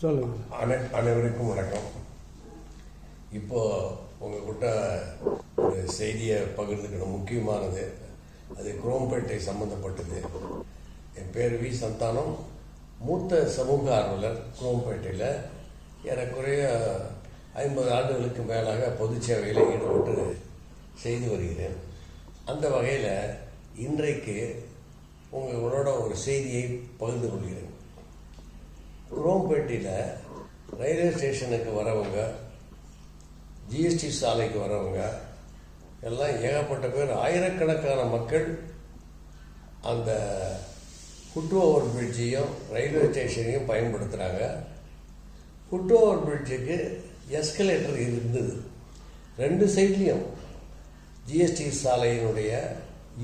சொல்லுங்க. அனை அனைவருக்கும் வணக்கம். இப்போ உங்ககிட்ட ஒரு செய்தியை பகிர்ந்துக்கணும். முக்கியமானது அது குரோம்பேட்டை சம்பந்தப்பட்டது. என் பேர் வி. சந்தானம். மூத்த சமூக ஆர்வலர் குரோம்பேட்டையில். ஏறக்குறைய ஐம்பது ஆண்டுகளுக்கு மேலாக பொது சேவையில் ஈடுபட்டு செய்து வருகிறேன். அந்த வகையில் இன்றைக்கு உங்களோட ஒரு செய்தியை பகிர்ந்து கொள்கிறேன். குரோம்பேட்டையில் ரயில்வே ஸ்டேஷனுக்கு வரவங்க ஜிஎஸ்டி சாலைக்கு வரவங்க எல்லாம் ஏகப்பட்ட பேர் ஆயிரக்கணக்கான மக்கள் அந்த ஃபுட் ஓவர் பிரிட்ஜையும் ரயில்வே ஸ்டேஷனையும் பயன்படுத்துகிறாங்க ஃபுட் ஓவர் பிரிட்ஜுக்கு எஸ்கலேட்டர் இருந்தது. ரெண்டு சைட்லேயும் ஜிஎஸ்டி சாலையினுடைய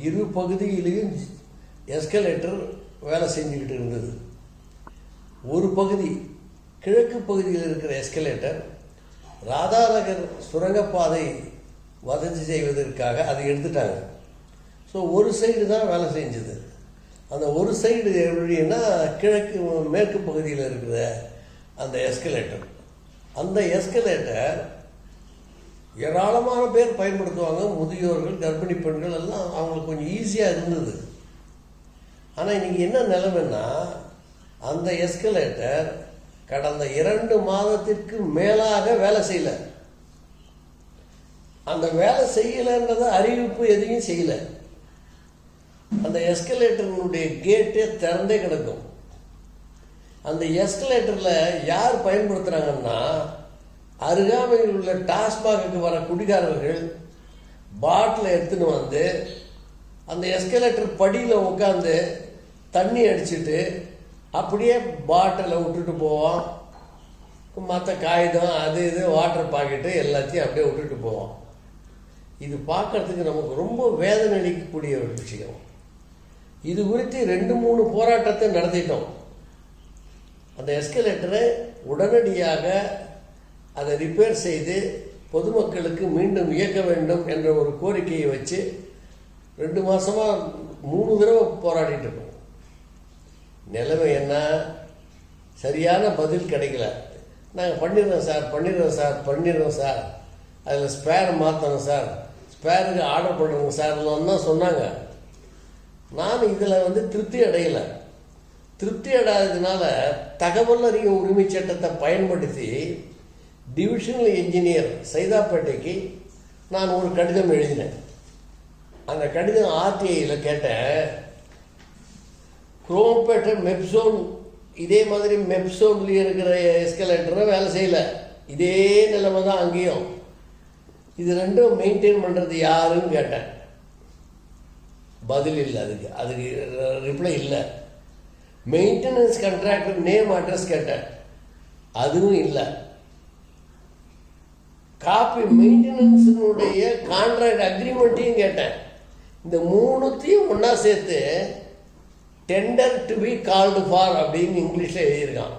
இரு பகுதியிலையும் எஸ்கலேட்டர் வேலை செஞ்சுக்கிட்டு இருந்தது. ஒரு பகுதி கிழக்கு பகுதியில் இருக்கிற எஸ்கலேட்டர் ராதாநகர் சுரங்கப்பாதை வதஞ்சி செய்வதற்காக அதை எடுத்துட்டாங்க. ஸோ ஒரு சைடு தான் வேலை செஞ்சது. அந்த ஒரு சைடு எப்படின்னா கிழக்கு மேற்கு பகுதியில் இருக்கிற அந்த எஸ்கலேட்டர் அந்த எஸ்கலேட்டர் ஏராளமான பேர் பயன்படுத்துவாங்க. முதியோர்கள் கர்ப்பிணி பெண்கள் எல்லாம் அவங்களுக்கு கொஞ்சம் ஈஸியாக இருந்தது. ஆனால் இன்னைக்கு என்ன நிலைமைன்னா அந்த எஸ்கலேட்டர் கடந்த இரண்டு மாதத்திற்கு மேலாக வேலை செய்யல. அந்த வேலை செய்யலைன்றத அறிவிப்பு எதையும் செய்யல. அந்த எஸ்கலேட்டருடைய கேட்டே திறந்தே கிடக்கும். அந்த எஸ்கலேட்டரில் யார் பயன்படுத்துகிறாங்கன்னா அருகாமையில் உள்ள டாஸ்மாகுக்கு வர குடிகாரர்கள் பாட்டில் எடுத்துன்னு வந்து அந்த எஸ்கலேட்டர் படியில் உட்காந்து தண்ணி அடிச்சுட்டு அப்படியே பாட்டிலை விட்டுட்டு போவோம். மற்ற காகிதம் அது இது வாட்டர் பாக்கெட்டு எல்லாத்தையும் அப்படியே விட்டுட்டு போவோம். இது பார்க்கறதுக்கு நமக்கு ரொம்ப வேதனை அளிக்கக்கூடிய ஒரு விஷயம். இது குறித்து ரெண்டு மூணு போராட்டத்தை நடத்திட்டோம். அந்த எஸ்கலேட்டரை உடனடியாக அதை ரிப்பேர் செய்து பொதுமக்களுக்கு மீண்டும் இயக்க வேண்டும் என்ற ஒரு கோரிக்கையை வச்சு ரெண்டு மாதமாக மூணு தடவை போராடிட்டு இருக்கோம். நிலைமை என்ன? சரியான பதில் கிடைக்கல. நாங்கள் பண்ணிடுறோம் சார் பண்ணிடுறோம் சார் பண்ணிடுறோம் சார். அதில் ஸ்பேர் மாற்றணும் சார். ஸ்பேருக்கு ஆர்டர் பண்ணுறோங்க சார்லாம் தான் சொன்னாங்க. நான் இதில் வந்து திருப்தி அடையலை. திருப்தி அடையாததுனால தகவல் அறியும் உரிமை சட்டத்தை பயன்படுத்தி டிவிஷனல் இன்ஜினியர் சைதாப்பேட்டைக்கு நான் ஒரு கடிதம் எழுதினேன். அந்த கடிதம் ஆர்டிஐயில் கேட்டேன். குரோம்பேட்டை மெப்சோன் இதே மாதிரி மெப்சோன்லேயே இருக்கிற எஸ்கலேட்டரை வேலை செய்யலை. இதே நிலைமை தான் அங்கேயும். இது ரெண்டும் மெயின்டைன் பண்ணுறது யாருன்னு கேட்டேன். பதில் இல்லை அதுக்கு. அதுக்கு ரிப்ளை இல்லை. மெயின்டெனன்ஸ் கண்ட்ராக்டர் நேம் அட்ரஸ் கேட்டேன். அதுவும் இல்லை. காப்பி மெயின்டெனன்ஸினுடைய கான்ட்ராக்ட் அக்ரிமெண்ட்டையும் கேட்டேன். இந்த மூணுத்தையும் ஒன்றா சேர்த்து tender to be called for அப்படின்னு இங்கிலீஷில் எழுதியிருக்கான்.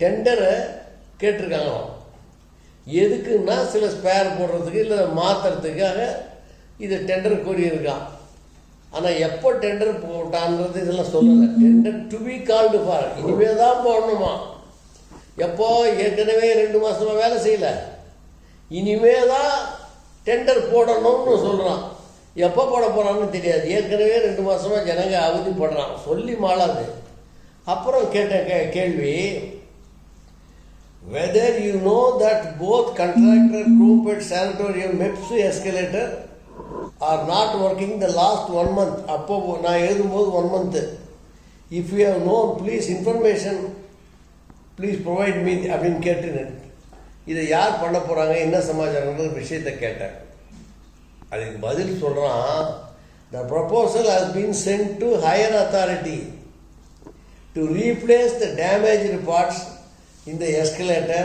டெண்டரை கேட்டிருக்காங்களாம். எதுக்குன்னா சில ஸ்பேர் போடுறதுக்கு இல்லை மாற்றுறதுக்காக இதை டெண்டர் கோரியிருக்கான் ஆனால் எப்போ டெண்டர் போட்டான்றது இதெல்லாம் சொல்லலை. Tender to be called for இனிமே தான் போடணுமா? எப்போ ஏற்கனவே ரெண்டு மாசமா வேலை செய்யல. இனிமே தான் டெண்டர் போடணும்னு சொல்கிறான் எப்போ போட போகிறான்னு தெரியாது. ஏற்கனவே ரெண்டு மாதமாக ஜனங்க அவதிப்படுறான் சொல்லி மாளாது. அப்புறம் கேட்ட கே கேள்வி whether you know that both contractor grouped sanatorium MEPZ escalator are not working the last one month அப்போ நான் எழுதும்போது one month if you have known please information please provide me அப்படின்னு கேட்டு இதை யார் பண்ண போகிறாங்க என்ன சமாச்சாரங்கிற விஷயத்தை கேட்டேன். அதுக்கு பதில் சொல்கிறான் the proposal has been sent to higher authority to replace the damage parts in the escalator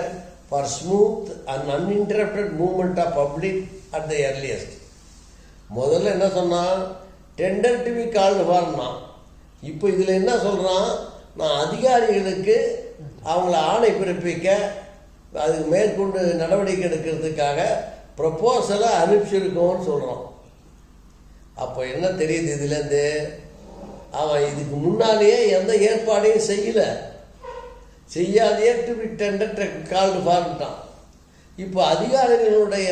for smooth and uninterrupted movement of public at the earliest. முதல்ல என்ன சொன்னான்? டெண்டர் டு பி கால்டு ஃபார்னா இப்போ இதில் என்ன சொல்கிறான் நான் அதிகாரிகளுக்கு அவங்கள ஆணை பிறப்பிக்க அதுக்கு மேற்கொண்டு நடவடிக்கை எடுக்கிறதுக்காக ப்ரப்போசலை அனுப்பிச்சிருக்கோம்னு சொல்கிறான் அப்போ என்ன தெரியுது இதுலேருந்து? அவன் இதுக்கு முன்னாலேயே எந்த ஏற்பாடையும் செய்யலை. செய்யாதையே டு பி டெண்டர் கால்டு ஃபார்ட்டான் இப்போ அதிகாரிகளுடைய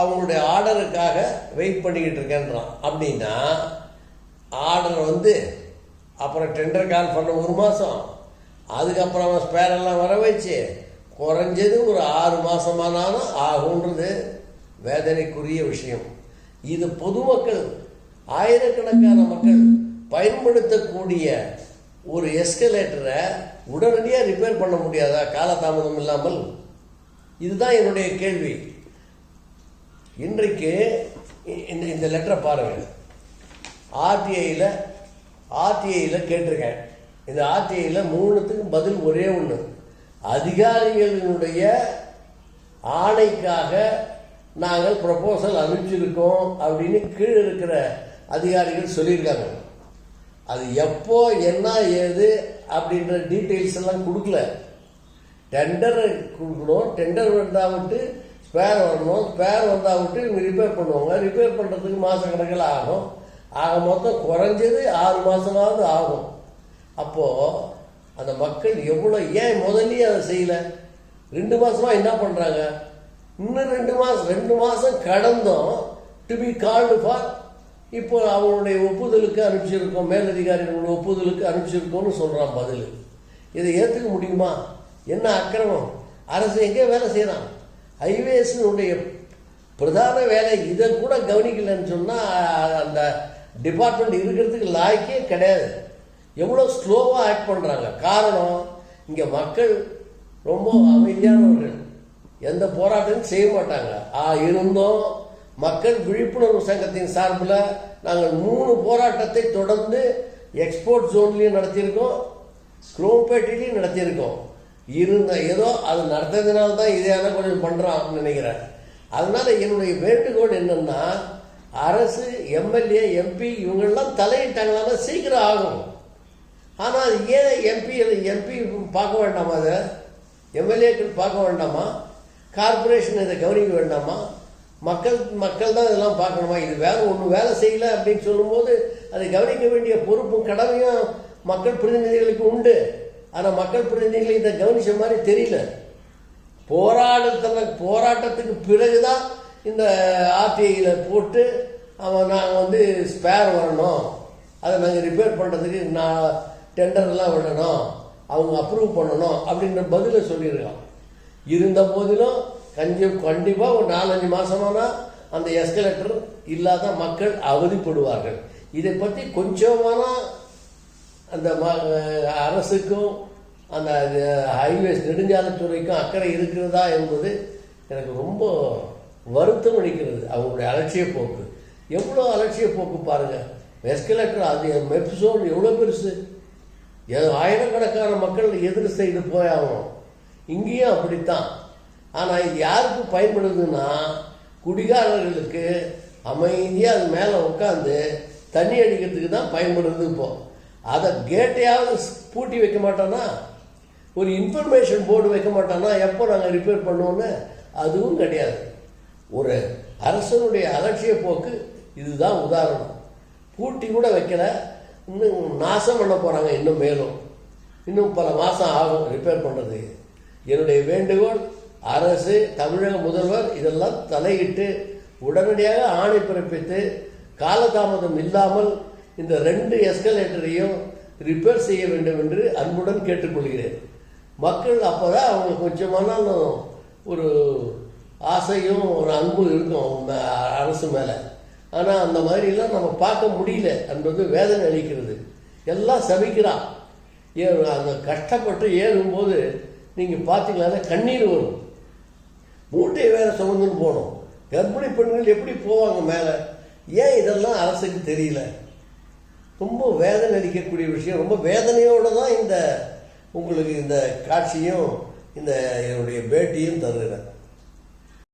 அவங்களுடைய ஆர்டருக்காக வெயிட் பண்ணிக்கிட்டு இருக்கேன்றான். அப்படின்னா ஆர்டர் வந்து அப்புறம் டெண்டர் கால் பண்ண ஒரு மாதம் அதுக்கப்புறம் அவன் ஸ்பேரெல்லாம் வர வச்சு குறைஞ்சது ஒரு ஆறு மாதமானாலும் ஆகுன்றது வேதனைக்குரிய விஷயம். இது பொதுமக்கள் ஆயிரக்கணக்கான மக்கள் பயன்படுத்தக்கூடிய ஒரு எஸ்கலேட்டரை உடனடியாக ரிப்பேர் பண்ண முடியாதா? காலதாமதம் இல்லாமல்? இதுதான் என்னுடைய கேள்வி. இன்றைக்கு இந்த இந்த லெட்டரை பாருங்கள் ஆர்டிஐயில் ஆர்டிஐயில் கேட்டிருக்கேன். இந்த ஆர்டிஐயில் மூணுத்துக்கும் பதில் ஒரே ஒன்று அதிகாரிகளினுடைய ஆணைக்காக நாங்கள் ப்ரப்போசல் அனுப்பிச்சிருக்கோம் அப்படின்னு கீழே இருக்கிற அதிகாரிகள் சொல்லியிருக்காங்க. அது எப்போ என்ன ஏது அப்படின்ற டீட்டெயில்ஸ் எல்லாம் கொடுக்கல. டெண்டர் கொடுக்கணும். டெண்டர் வந்தால் விட்டு ஸ்பேர் வரணும். ஸ்பேர் வந்தால் விட்டு இவங்க ரிப்பேர் பண்ணுவாங்க. ரிப்பேர் பண்ணுறதுக்கு மாத கணக்கில் ஆகும். ஆக மொத்தம் குறைஞ்சது ஆறு மாதமாவது ஆகும். அப்போது அந்த மக்கள் எவ்வளோ ஏன் முதல்லயே அதை செய்யலை? ரெண்டு மாசமா என்ன பண்ணுறாங்க இன்னும் ரெண்டு மாதம் ரெண்டு மாதம் கடந்தும் டு பி கால்டு ஃபார் இப்போ அவங்களுடைய ஒப்புதலுக்கு அனுப்பிச்சிருக்கோம் மேலதிகாரிகளோட ஒப்புதலுக்கு அனுப்பிச்சிருக்கோம்னு சொல்கிறான் பதில். இதை ஏற்றுக்க முடியுமா? என்ன அக்கிரமம்? அரசு எங்கே வேலை செய்கிறான் ஹைவேஸினுடைய பிரதான வேலை இதை கூட கவனிக்கலைன்னு சொன்னால் அந்த டிபார்ட்மெண்ட் இருக்கிறதுக்கு லாய்க்கே கிடையாது. எவ்வளோ ஸ்லோவாக ஆக்ட் பண்ணுறாங்க காரணம் இங்கே மக்கள் ரொம்ப அமைதியானவர்கள். எந்த போராட்டமும் செய்ய மாட்டாங்க. ஆ இருந்தும் மக்கள் விழிப்புணர்வு சங்கத்தின் சார்பில் நாங்கள் மூணு போராட்டத்தை தொடர்ந்து எக்ஸ்போர்ட் ஜோன்லேயும் நடத்தியிருக்கோம் ஸ்லோபேட்டிலையும் நடத்தியிருக்கோம். இருந்த ஏதோ அது நடத்ததுனால தான் இதையான கொஞ்சம் பண்ணுறான்னு நினைக்கிறேன். அதனால் என்னுடைய வேண்டுகோள் என்னென்னா அரசு எம்எல்ஏ எம்பி இவங்கெல்லாம் தலையிட்டாங்கன்னா சீக்கிரம் ஆகும். ஆனால் ஏன் எம்பி எம்பி பார்க்க வேண்டாமா அதை? எம்எல்ஏக்கள் பார்க்க வேண்டாமா? கார்ப்பரேஷன் இதை கவனிக்க வேண்டாமா? மக்கள் மக்கள் தான் இதெல்லாம் பார்க்கணுமா? இது வேலை ஒன்று வேலை செய்யலை அப்படின்னு சொல்லும்போது அதை கவனிக்க வேண்டிய பொறுப்பும் கடமையும் மக்கள் பிரதிநிதிகளுக்கு உண்டு. ஆனால் மக்கள் பிரதிநிதிகள் இதை கவனிச்ச மாதிரி தெரியல. போராட்டத்தில் போராட்டத்துக்கு பிறகு தான் இந்த ஆர்டிஐயில் போட்டு அவன் நாங்கள் வந்து ஸ்பேர் வரணும். அதை நாங்கள் ரிப்பேர் பண்ணுறதுக்கு நான் டெண்டர்லாம் விடணும் அவங்க அப்ரூவ் பண்ணணும் அப்படின்ற பதிலை சொல்லியிருக்கான் இருந்த போதிலும் கஞ்சி கண்டிப்பாக ஒரு நாலஞ்சு மாதமானா அந்த எஸ்கலேட்டர் இல்லாத மக்கள் அவதிப்படுவார்கள். இதை பற்றி கொஞ்சமான அந்த அரசுக்கும் அந்த ஹைவேஸ் நெடுஞ்சாலைத்துறைக்கும் அக்கறை இருக்கிறதா என்பது எனக்கு ரொம்ப வருத்தம் அளிக்கிறது. அவங்களுடைய அலட்சிய போக்கு. எவ்வளோ அலட்சிய போக்கு பாருங்கள் எஸ்கலேட்டர் அது மெப்சோன் எவ்வளோ பெருசு? ஆயிரக்கணக்கான மக்கள் எதிர் செய்து போயாகணும். இங்கேயும் அப்படித்தான். ஆனால் இது யாருக்கு பயன்படுதுன்னா குடிகாரர்களுக்கு அமைதியாக அது மேலே உட்காந்து தண்ணி அடிக்கிறதுக்கு தான் பயன்படுது இப்போ. அதை கேட்டையாவது பூட்டி வைக்க மாட்டோன்னா ஒரு இன்ஃபர்மேஷன் போர்டு வைக்க மாட்டோன்னா எப்போ நாங்கள் ரிப்பேர் பண்ணுவோன்னு அதுவும் கிடையாது. ஒரு அரசனுடைய அலட்சிய போக்கு இதுதான் உதாரணம். பூட்டி கூட வைக்கல. இன்னும் நாசம் பண்ண போகிறாங்க இன்னும் மேலும். இன்னும் பல மாதம் ஆகும் ரிப்பேர் பண்ணுறது என்னுடைய வேண்டுகோள் அரசு தமிழக முதல்வர் இதெல்லாம் தலையிட்டு உடனடியாக ஆணை பிறப்பித்து காலதாமதம் இல்லாமல் இந்த ரெண்டு எஸ்கலேட்டரையும் ரிப்பேர் செய்ய வேண்டும் என்று அன்புடன் கேட்டுக்கொள்கிறேன். மக்கள் அப்போ தான் அவங்க கொஞ்சமானாலும் ஒரு ஆசையும் ஒரு அன்பும் இருக்கும் அரசு மேலே. ஆனால் அந்த மாதிரிலாம் நம்ம பார்க்க முடியல. என்பது வேதனை அளிக்கிறது. எல்லாம் சபிக்கிறான். ஏ அந்த கஷ்டப்பட்டு ஏறும்போது நீங்கள் பார்த்தீங்கன்னா கண்ணீர் வரும். மூட்டையை வேற சுமந்துன்னு போகணும். கர்ப்பிணி பெண்கள் எப்படி போவாங்க மேலே? ஏன் இதெல்லாம் அரசுக்கு தெரியல? ரொம்ப வேதனை அளிக்கக்கூடிய விஷயம். ரொம்ப வேதனையோடு தான் இந்த உங்களுக்கு இந்த காட்சியும் இந்த என்னுடைய பேட்டியும் தருகிறேன்.